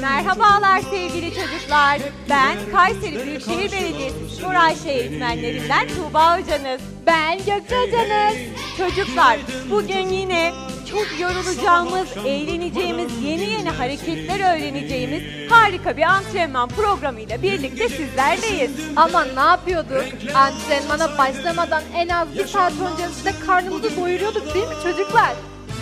Merhabalar sevgili çocuklar. Ben Kayseri Büyükşehir Belediyesi Spor Ayşe eğitmenlerinden Tuğba Hocanız. Ben Gökçe Hocanız. Çocuklar bugün yine çok yorulacağımız, eğleneceğimiz, yeni yeni hareketler öğreneceğimiz harika bir antrenman programıyla birlikte sizlerleyiz. Ama ne yapıyorduk? Antrenmana başlamadan en az bir saat öncesinde karnımızı doyuruyorduk değil mi çocuklar?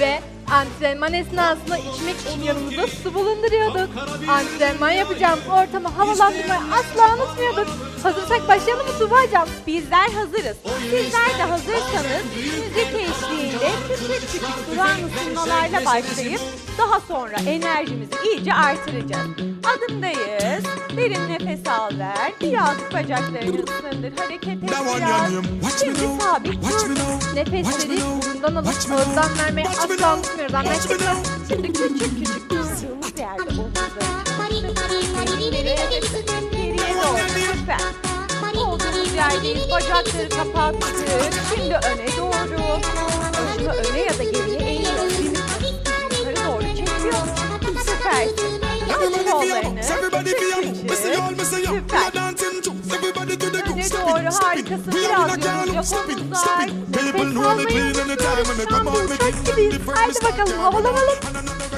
Ve antrenman esnasında içmek için yanımızda su bulunduruyorduk. Antrenman yapacağımız ortamı havalandırmayı asla unutmuyorduk. Hazırsak başlayalım mı Tuba hocam? Bizler hazırız. Sizler de hazırsanız müzik eşliğinde küçük küçük duran ısınmalarla başlayıp daha sonra enerjimizi iyice artıracağız. Adımdayız. Derin nefes al ver. Birazcık bacaklarını ısındır. Hareket et biraz. Şimdi sabit dur. Nefesleri burundan alıp ağızdan me asla now. Anlaştık mı? now. Şimdi küçük küçük durduğumuz yerde omuzları geriye doğru. Süper. Olduğumuz yerdeyiz. Bacakları kapattık. Şimdi öne doğru. Başını öne ya da geriye Everybody feel up, everybody feel. Küçük Missy all, missy up. We are dancing too. Everybody to the Öne groove. Step doğru it, step it. harikasın. We Biraz are in a car yorulacak look. Step it, omuzlar. step it. People Nefes know the almayı clean and the time and they Şu come anda out with uçak it. gibiyiz. Different Haydi bakalım havalanalım.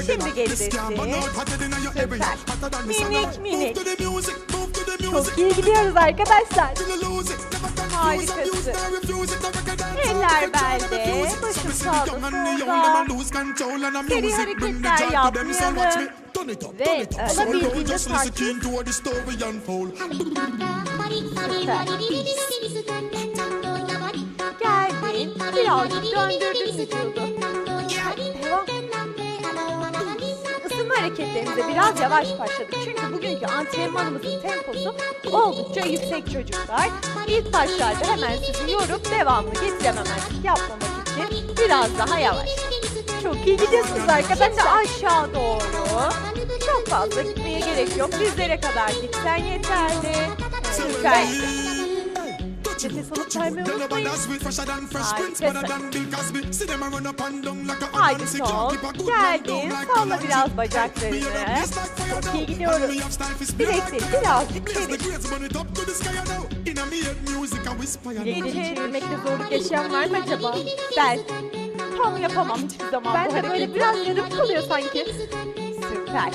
Şimdi every. Süper. Minik, minik. Çok iyi gidiyoruz arkadaşlar. Harikasın. Eller we see sağda, solda. Seri hareketler me. yapmayalım. Turn it up, turn it up. Slow down, olabildiğince just listen to the story unfold. Birazcık döndürdün vücudu. Devam. Isınma hareketlerimize biraz yavaş başladık. Çünkü bugünkü antrenmanımızın temposu oldukça yüksek çocuklar. İlk başlarda hemen sizi yorup devamlı getirememezlik yapmamak için biraz daha yavaş. Çok iyi gidiyorsunuz arkadaşlar. Aşağı doğru. Çok fazla gitmeye gerek yok. Dizlere kadar gitsen yeterli. Süpersin. Nefes alıp vermeyi unutmayın. Haydi son. Geldin. Salla biraz bacaklarını. Çok iyi gidiyoruz. Bilekleri birazcık çevir. Bilekleri çevirmekte zorluk yaşayan var mı acaba? Ben tam yapamam hiçbir zaman Ben de böyle biraz yarım kalıyor sanki. Süper.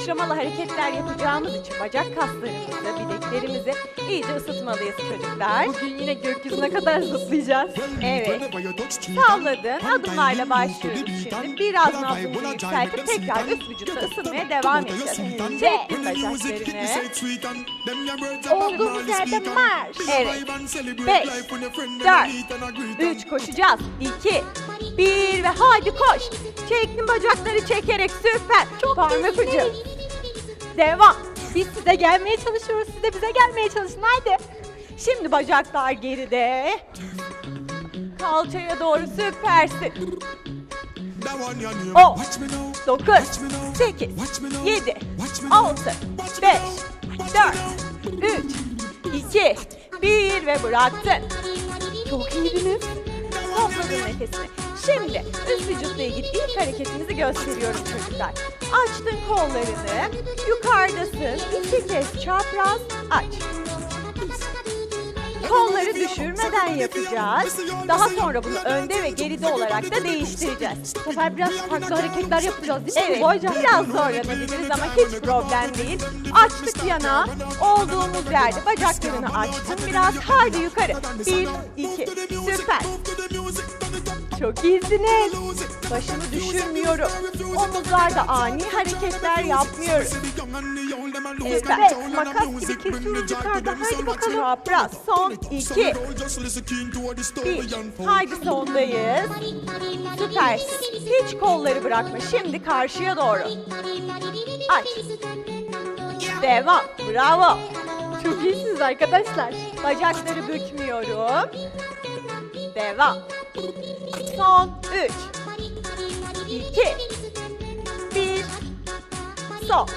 Sıçramalı hareketler yapacağımız için bacak kaslarımızı, bileklerimizi iyice ısıtmalıyız çocuklar. Bugün yine gökyüzüne kadar zıplayacağız. Evet. Salladın. Adımlarla başlıyoruz şimdi. Biraz nabzımızı yükseltip tekrar üst vücutta ısınmaya devam edeceğiz. Çektin bacaklarını. Olduğumuz yerde marş. Evet. Beş, dört, Üç koşacağız. İki, bir ve hadi koş. Çektin bacakları çekerek süper. Çok Parmak ucu. Devam. Biz size gelmeye çalışıyoruz. Siz de bize gelmeye çalışın. Haydi. Şimdi bacaklar geride. Kalçaya doğru süpersin. Oh. 9, 8, 7, 6, 5, 4, 3, 2, 1 ve bıraktın. Çok iyiydiniz. Topladın nefesini. Şimdi üst vücutla ilgili ilk hareketimizi gösteriyorum çocuklar. Açtın kollarını, yukarıdasın, iki kez çapraz aç. Kolları düşürmeden yapacağız. Daha sonra bunu önde ve geride olarak da değiştireceğiz. Bu sefer biraz farklı hareketler yapacağız değil mi? Evet, hocam. biraz zorlanabiliriz ama hiç problem değil. Açtık yana, olduğumuz yerde bacaklarını açtın biraz. Haydi yukarı. Bir, iki, süper. Çok iyisiniz. Başını düşürmüyorum. Omuzlarda ani hareketler yapmıyoruz. Evet, makas gibi kesiyoruz yukarıda. Haydi bakalım. Çapraz. Son iki. Bir. Haydi sondayız. Süpersin. Hiç kolları bırakma. Şimdi karşıya doğru. Aç. Devam. Bravo. Çok iyisiniz arkadaşlar. Bacakları bükmüyorum. Devam. Son 3 2 1 Son.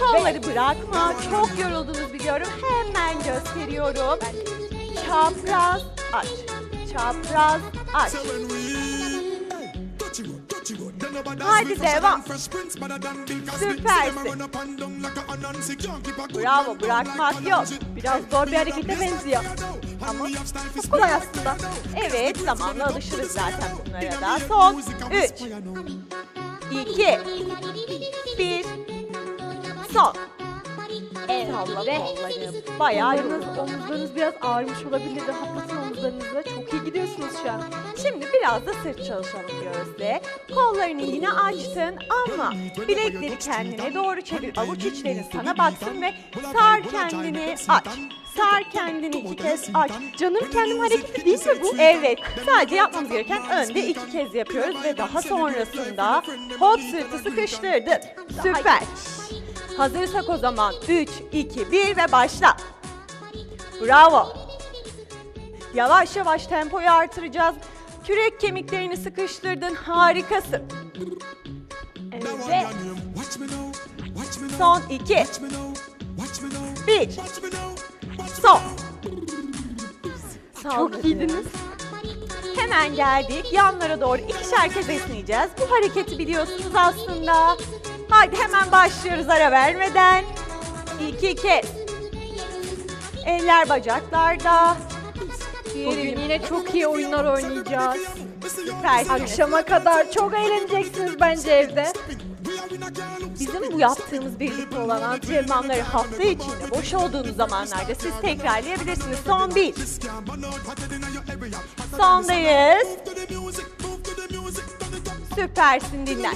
Kolları bırakma. Çok yoruldunuz biliyorum. Hemen gösteriyorum. Çapraz aç. Çapraz aç. Hadi devam. Süpersin. Bravo bırakmak yok. Biraz zor bir harekete benziyor. Ama çok kolay aslında. Evet zamanla alışırız zaten bunlara da. Son 3, 2, 1, son. Evet. Salla Ve kolları. Bayağı Omuzlarınız, omuzlarınız biraz ağrmış olabilir. Rahatlatın omuzlarınızı. Çok iyi gidiyorsunuz şu an. Şimdi biraz da sırt çalışalım Gözde. Kollarını yine açtın ama bilekleri kendine doğru çevir. Avuç içlerin sana baksın ve sar kendini aç. Sar kendini iki kez aç. Canım kendim hareketi değil mi bu? Evet, sadece yapmamız gereken önde iki kez yapıyoruz ve daha sonrasında hop sırtı sıkıştırdık. Süper. Hazırsak o zaman 3, 2, 1 ve başla. Bravo. Yavaş yavaş tempoyu artıracağız. Kürek kemiklerini sıkıştırdın. Harikasın. Evet. Son 2, 1, son. Çok iyiydiniz. Hemen geldik. Yanlara doğru ikişer kez esneyeceğiz. Bu hareketi biliyorsunuz aslında. Hadi hemen başlıyoruz ara vermeden. İki kez. Eller bacaklarda. Bugün yine çok iyi oyunlar oynayacağız. Süpersiniz. Akşama kadar çok eğleneceksiniz bence evde. Bizim bu yaptığımız birlikte olan antrenmanları hafta içinde boş olduğunuz zamanlarda siz tekrarlayabilirsiniz. Son bir. Sondayız. Süpersin dinlen.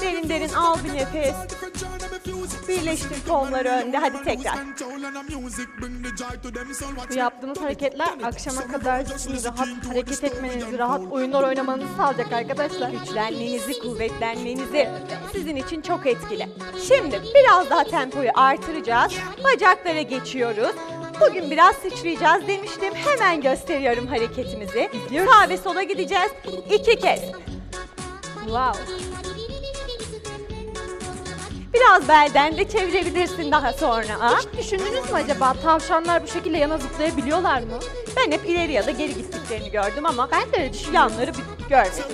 Derin derin al bir nefes. Birleştir kolları önde. Hadi tekrar. Bu yaptığımız hareketler akşama kadar sizi rahat hareket etmenizi, rahat oyunlar oynamanızı sağlayacak arkadaşlar. Güçlenmenizi, kuvvetlenmenizi sizin için çok etkili. Şimdi biraz daha tempoyu artıracağız. Bacaklara geçiyoruz. Bugün biraz sıçrayacağız demiştim. Hemen gösteriyorum hareketimizi. Sağ ve sola gideceğiz. İki kez. Wow. Biraz belden de çevirebilirsin daha sonra. Hiç düşündünüz mü acaba tavşanlar bu şekilde yana zıplayabiliyorlar mı? Ben hep ileri ya da geri gittiklerini gördüm ama Ben de öyle yanları bir görmedim.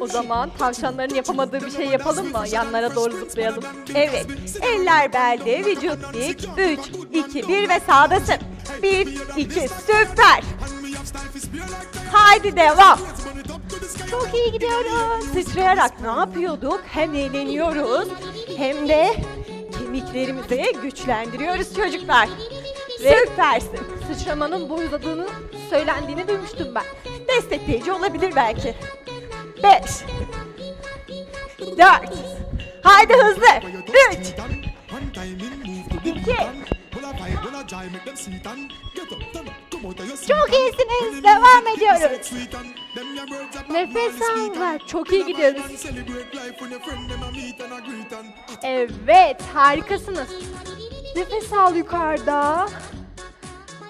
O zaman tavşanların yapamadığı bir şey yapalım mı? Yanlara doğru zıplayalım. Evet. Eller belde, vücut dik. 3, 2, 1 ve sağdasın. 1, 2, süper. Haydi devam. Çok iyi gidiyoruz. Sıçrayarak ne yapıyorduk? Hem eğleniyoruz hem de kemiklerimizi güçlendiriyoruz çocuklar. Ve- Süpersin. Sıçramanın boy uzadığını söylendiğini duymuştum ben. Destekleyici olabilir belki. 5 4 Haydi hızlı. 3 İki. Çok iyisiniz. Devam ediyoruz. Nefes al. Çok iyi gidiyoruz. Evet, harikasınız. Nefes al yukarıda.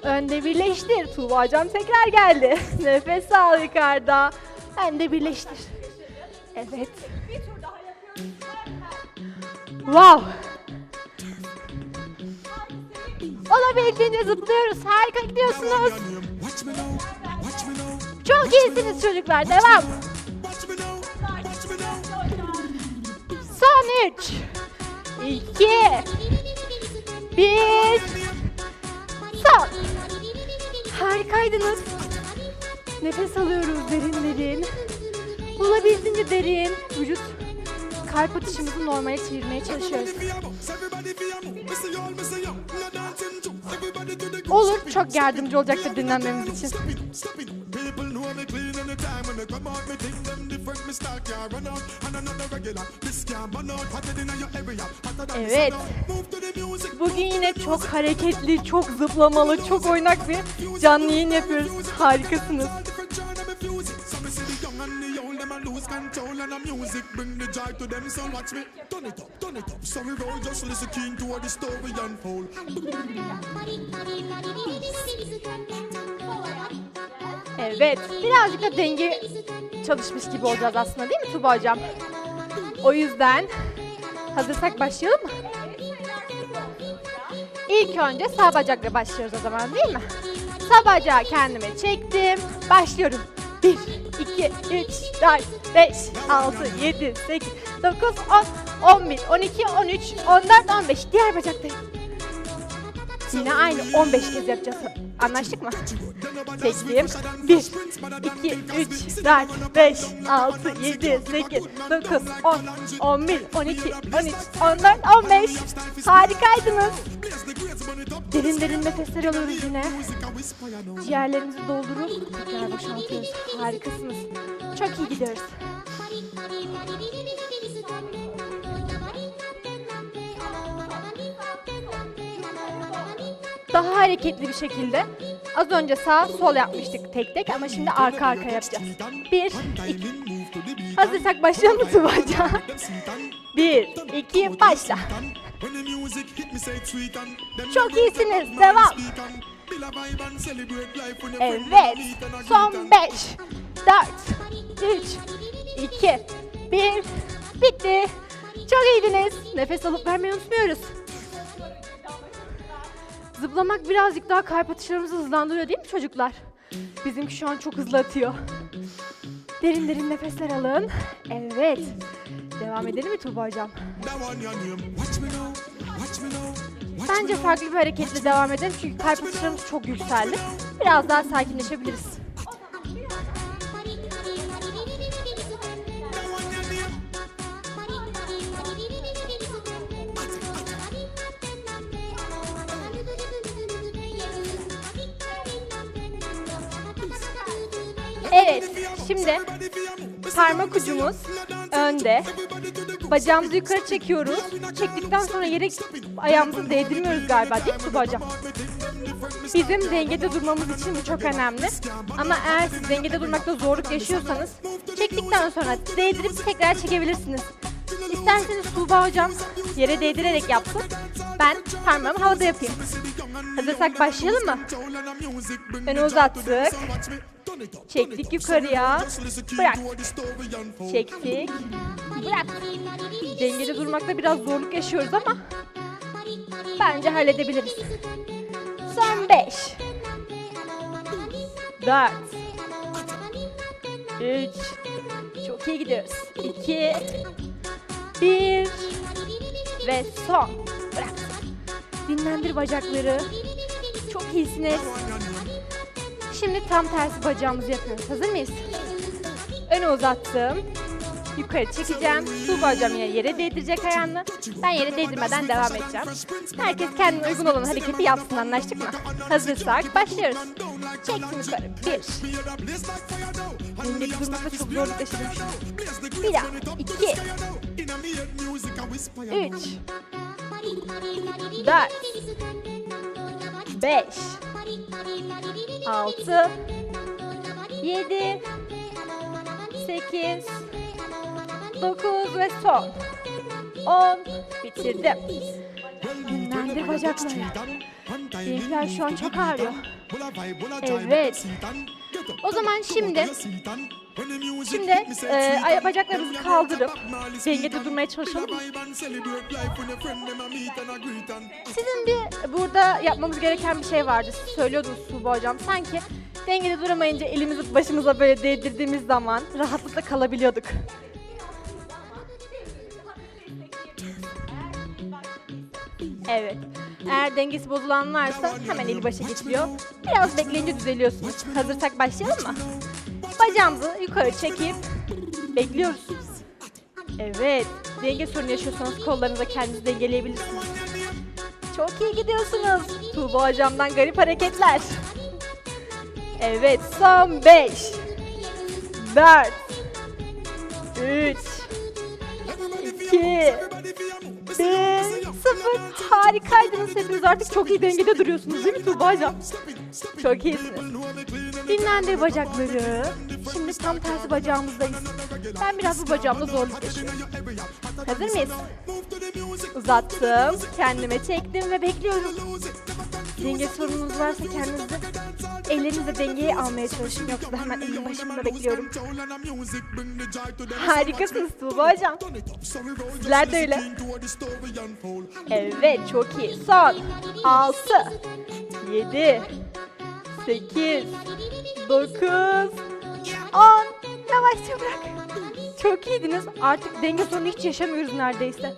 Önde birleştir. Tuğba'cam tekrar geldi. Nefes al yukarıda. Önde birleştir. Evet. Wow. Olabildiğince zıplıyoruz. Harika gidiyorsunuz. Çok iyisiniz çocuklar. Devam. Son 3 2 1 Son Harikaydınız. Nefes alıyoruz derin derin. Olabildiğince derin. Vücut kalp atışımızı normale çevirmeye çalışıyoruz. Olur, çok yardımcı olacaktır dinlenmemiz için. Evet. Bugün yine çok hareketli, çok zıplamalı, çok oynak bir canlı yayın yapıyoruz. Harikasınız. Evet, birazcık da denge çalışmış gibi olacağız aslında değil mi Tuba Hocam? O yüzden hazırsak başlayalım mı? İlk önce sağ bacakla başlıyoruz o zaman değil mi? Sağ bacağı kendime çektim. Başlıyorum. 1, 2, 3, 4, 5, 6, 7, 8, 9, 10, 11, 12, 13, 14, 15. Diğer bacaktayım. Yine aynı 15 kez yapacağız. Anlaştık mı? Çektim. 1, 2, 3, 4, 5, 6, 7, 8, 9, 10, 11, 12, 13, 14, 15. Harikaydınız. Derin derin nefesler alıyoruz yine. Ciğerlerimizi doldurup tekrar boşaltıyoruz. Harikasınız. Çok iyi gidiyoruz. Daha hareketli bir şekilde az önce sağ sol yapmıştık tek tek ama şimdi arka arka yapacağız. Bir, iki. Hazırsak başlayalım mı Tuğba'ca? Bir, iki, başla. Çok iyisiniz. Devam. Evet. Son 5, 4, 3, 2, 1. Bitti. Çok iyiydiniz. Nefes alıp vermeyi unutmuyoruz. Zıplamak birazcık daha kalp atışlarımızı hızlandırıyor değil mi çocuklar? Bizimki şu an çok hızlı atıyor. Derin derin nefesler alın. Evet. Devam edelim mi Tuğba hocam? Bence farklı bir hareketle devam edelim çünkü kalp atışlarımız çok yükseldi. Biraz daha sakinleşebiliriz. Evet, şimdi parmak ucumuz önde. Bacağımızı yukarı çekiyoruz. Çektikten sonra yere ayağımızı değdirmiyoruz galiba değil mi Tuba hocam? Bizim dengede durmamız için bu çok önemli. Ama eğer siz dengede durmakta zorluk yaşıyorsanız çektikten sonra değdirip tekrar çekebilirsiniz. İsterseniz Tuğba hocam yere değdirerek yapsın. Ben parmağımı havada yapayım. Hazırsak başlayalım mı? Öne uzattık. Çektik yukarıya. Bırak. Çektik. Bırak. Dengede durmakta biraz zorluk yaşıyoruz ama bence halledebiliriz. Son 5 4 3 Çok iyi gidiyoruz. 2 1 ve son. Bırak. Dinlendir bacakları. Çok iyisiniz. Şimdi tam tersi bacağımızı yapıyoruz. Hazır mıyız? Öne uzattım. Yukarı çekeceğim. Tuğba hocam yine yere değdirecek ayağını. Ben yere değdirmeden devam edeceğim. Herkes kendine uygun olan hareketi yapsın anlaştık mı? Hazırsak başlıyoruz. Çektim yukarı. Bir. Dengeli durmakta çok zorluk yaşadım an. Bir daha. İki. Üç. Dört. Beş. Altı. Yedi. Sekiz. Dokuz ve son. On. Bitirdim. Dinlendir bacakları. Benimkiler şu an çok ağrıyor. Evet. O zaman şimdi Şimdi e, ay- bacaklarımızı kaldırıp dengede durmaya çalışalım. Sizin bir burada yapmamız gereken bir şey vardı. Siz Söylüyordunuz Tuğba hocam. Sanki dengede duramayınca elimizi başımıza böyle değdirdiğimiz zaman rahatlıkla kalabiliyorduk. Evet. Eğer dengesi bozulan varsa hemen eli başa geçiliyor. Biraz bekleyince düzeliyorsunuz. Hazırsak başlayalım mı? Bacağımızı yukarı çekip bekliyoruz. Evet. Denge sorunu yaşıyorsanız kollarınızla kendinizi dengeleyebilirsiniz. Çok iyi gidiyorsunuz. Tuğba hocamdan garip hareketler. Evet. Son 5 4 3 2 1 0 Harikaydınız hepiniz artık çok iyi dengede duruyorsunuz değil mi Tuğba hocam? Çok iyisiniz. Dinlendir bacakları. Şimdi tam tersi bacağımızdayız. Ben biraz bu bacağımda zorluk yaşıyorum. Hazır mıyız? Uzattım, kendime çektim ve bekliyorum. Denge sorununuz varsa kendinizi ellerinizle dengeyi almaya çalışın yoksa da hemen elim başımda bekliyorum. Harikasınız Tuğba hocam. Sizler de öyle. Evet çok iyi. Son 6 7 8 9 on. Yavaşça bırak. Çok iyiydiniz. Artık denge sorunu hiç yaşamıyoruz neredeyse.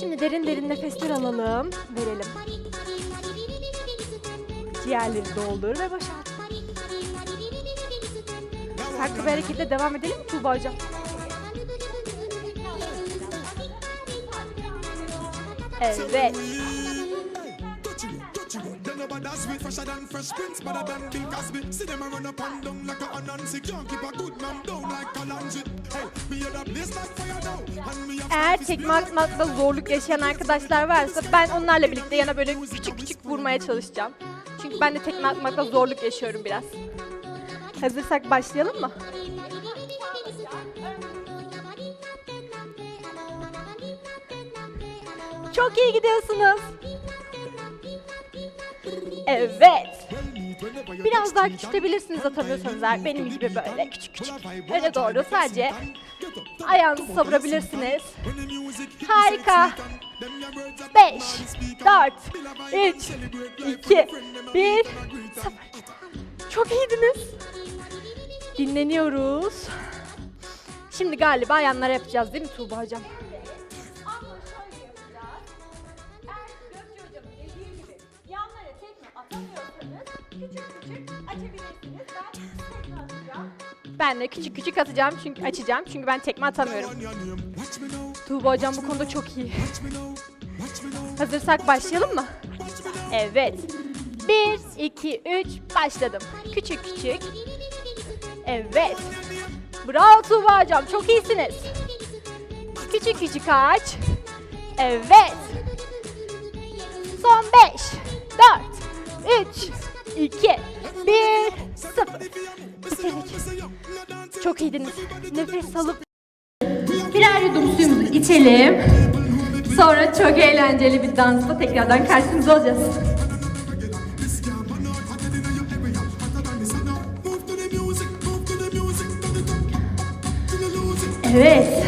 Şimdi derin derin nefesler alalım. Verelim. Ciğerleri doldur ve boşalt. Farklı bir hareketle devam edelim mi Tuğba hocam? Evet. Nobody sweet, fresher than fresh prince, better than Bill Cosby. See them a run up and down like a Anansi. Can't keep a good man down like Kalanji. Hey, me hear the place like fire now. Eğer tekme atmakta zorluk yaşayan arkadaşlar varsa ben onlarla birlikte yana böyle küçük küçük vurmaya çalışacağım. Çünkü ben de tekme atmakta zorluk yaşıyorum biraz. Hazırsak başlayalım mı? Çok iyi gidiyorsunuz. Evet. Biraz daha küçültebilirsiniz atamıyorsanız eğer benim gibi böyle küçük küçük. Öne doğru sadece ayağınızı savurabilirsiniz. Harika. 5, 4, 3, 2, 1, 0. Çok iyiydiniz. Dinleniyoruz. Şimdi galiba yanlara yapacağız değil mi Tuğba hocam? Ben de küçük küçük atacağım çünkü açacağım çünkü ben tekme atamıyorum. On your name. Watch me now, Tuğba hocam bu konuda çok iyi. Hazırsak başlayalım mı? Evet. 1, 2, 3 başladım. Küçük küçük. Evet. Bravo Tuğba hocam çok iyisiniz. Küçük küçük aç. Evet. Son 5, 4, 3, 2, 1, 0. Bitirdik. Çok iyiydiniz. Nefes alıp içelim. Sonra çok eğlenceli bir dansla tekrardan karşınızda olacağız. Evet.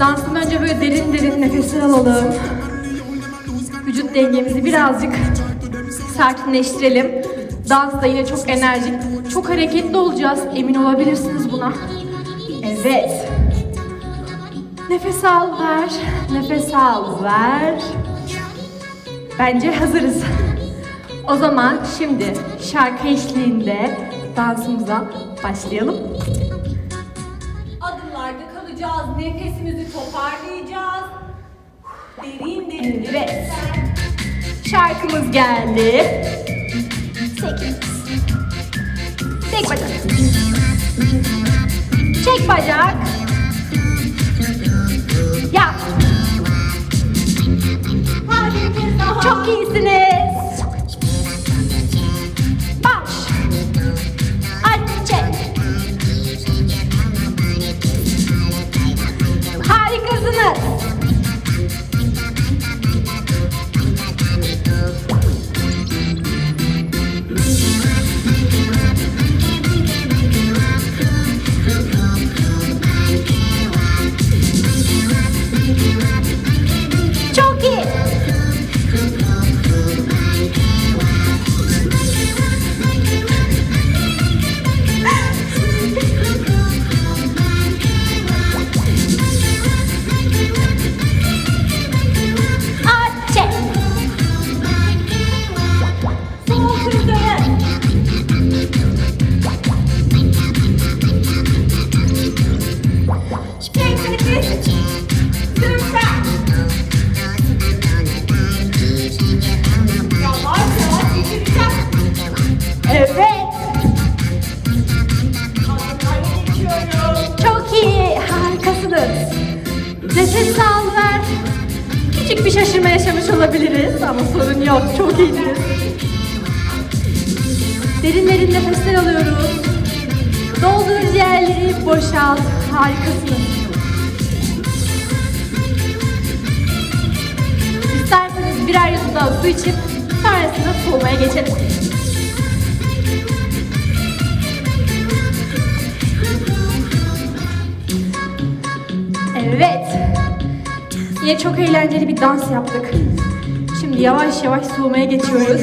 Danstan önce böyle derin derin nefesler alalım. Vücut dengemizi birazcık sakinleştirelim. Dansta yine çok enerjik, çok hareketli olacağız. Emin olabilirsiniz buna. Evet. Nefes al, ver. Nefes al, ver. Bence hazırız. O zaman şimdi şarkı eşliğinde dansımıza başlayalım. Adımlarda kalacağız. Nefesimizi toparlayacağız. Derin derin Evet. Şarkımız geldi. Sekiz. Tek bacak. Çek bacak. Yap. Çok iyisiniz. Baş. Aç çek. Harikasınız. Evet. Çok iyi. Harikasınız. Nefes al ver. Küçük bir şaşırma yaşamış olabiliriz ama sorun yok. Çok iyiydiniz. Derin derin nefesler alıyoruz. Doldur ciğerleri, boşalt. Harikasınız. İsterseniz birer yudum daha su içip sonrasında soğumaya geçelim. Evet. Yine çok eğlenceli bir dans yaptık. Şimdi yavaş yavaş soğumaya geçiyoruz.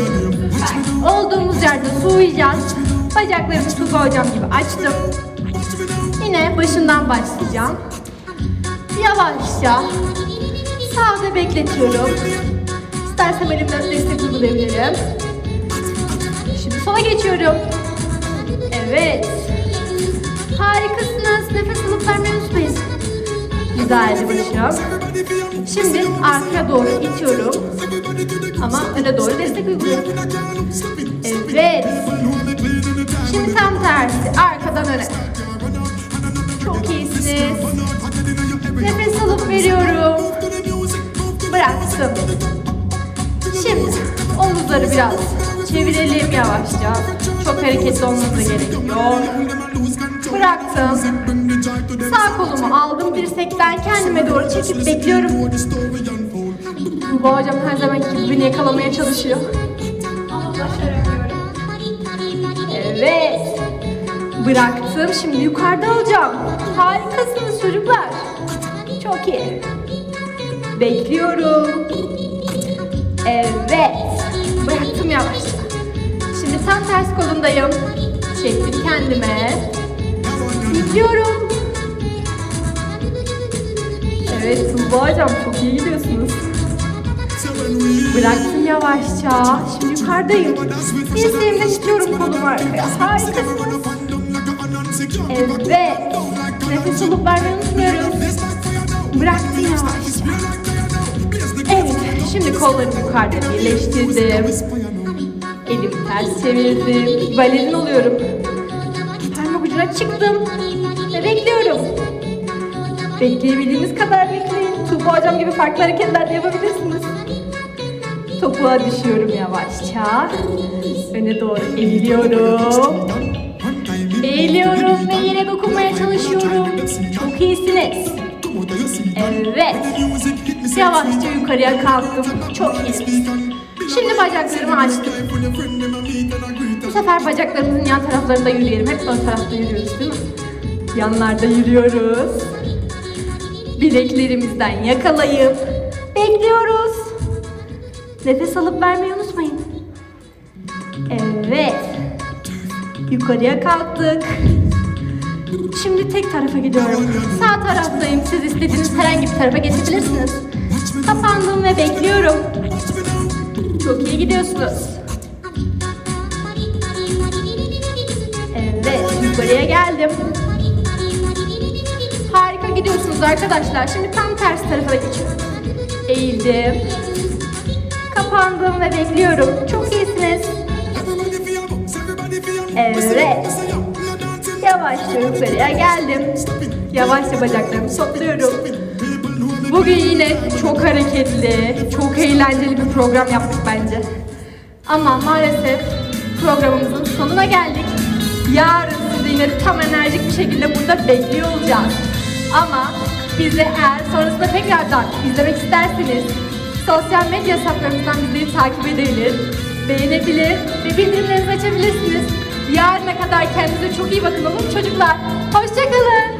Olduğumuz yerde soğuyacağız. Bacaklarımı Tuğba hocam gibi açtım. Yine başından başlayacağım. Yavaşça sağda bekletiyorum. İstersem elimden destek uygulayabilirim. Şimdi sola geçiyorum. Evet. Harikasınız. Nefes alıp vermeyi unutmayın. Güzeldi başım. Şimdi arkaya doğru itiyorum. Ama öne doğru destek uyguluyorum. Evet. Şimdi tam tersi. Arkadan öne. Çok iyisiniz. Nefes alıp veriyorum. Bıraktım. Şimdi omuzları biraz çevirelim yavaşça. Çok hareketli olmanıza gerek yok. Bıraktım. Sağ kolumu aldım dirsekten kendime doğru çekip bekliyorum. Tuğba hocam her zamanki gibi beni yakalamaya çalışıyor. Evet. Bıraktım. Şimdi yukarıda alacağım. Harikasınız çocuklar. Çok iyi. Bekliyorum. Evet. Bıraktım yavaşça. Tam ters kolundayım. Çektim kendime. Bekliyorum. Evet Tuğba hocam çok iyi gidiyorsunuz. Bıraktım yavaşça. Şimdi yukarıdayım. Dirseğimden itiyorum kolumu arkaya. Harikasınız. Evet. Nefes alıp vermeyi unutmuyorum. Bıraktım yavaşça. Evet. Şimdi kollarımı yukarıda birleştirdim. Elimi ters çevirdim. Balerin oluyorum. Parmak ucuna çıktım. Ve bekliyorum. Bekleyebildiğiniz kadar bekleyin. Tuğba hocam gibi farklı hareketler de yapabilirsiniz. Topuğa düşüyorum yavaşça. Öne doğru eğiliyorum. Eğiliyorum ve yere dokunmaya çalışıyorum. Çok iyisiniz. Evet. Yavaşça yukarıya kalktım. Çok iyisiniz. Şimdi bacaklarımı açtım. Bu sefer bacaklarımızın yan taraflarında yürüyelim. Hep ön tarafta yürüyoruz değil mi? Yanlarda yürüyoruz. Bileklerimizden yakalayıp bekliyoruz. Nefes alıp vermeyi unutmayın. Evet. Yukarıya kalktık. Şimdi tek tarafa gidiyorum. Sağ taraftayım. Siz istediğiniz herhangi bir tarafa geçebilirsiniz. Kapandım ve bekliyorum. Çok iyi gidiyorsunuz. Evet, yukarıya geldim. Harika gidiyorsunuz arkadaşlar. Şimdi tam ters tarafa geçiyorum. Eğildim. Kapandım ve bekliyorum. Çok iyisiniz. Evet. Yavaşça yukarıya geldim. Yavaşça bacaklarımı topluyorum. Bugün yine çok hareketli, çok eğlenceli bir program yaptık bence. Ama maalesef programımızın sonuna geldik. Yarın sizi yine tam enerjik bir şekilde burada bekliyor olacağız. Ama bizi eğer sonrasında tekrardan izlemek isterseniz sosyal medya hesaplarımızdan bizleri takip edebilir, beğenebilir ve bildirimlerinizi açabilirsiniz. Yarına kadar kendinize çok iyi bakın olur çocuklar. Hoşçakalın.